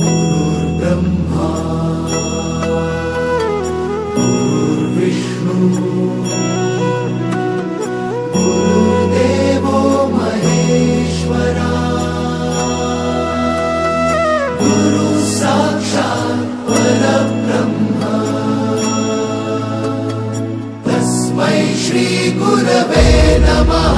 गुरुर्ब्रह्मा गुरुर्विष्णू गुरुर्देवो महेश्वरा गुरु साक्षात् परब्रह्म। तस्मै श्रीगुरवे नमः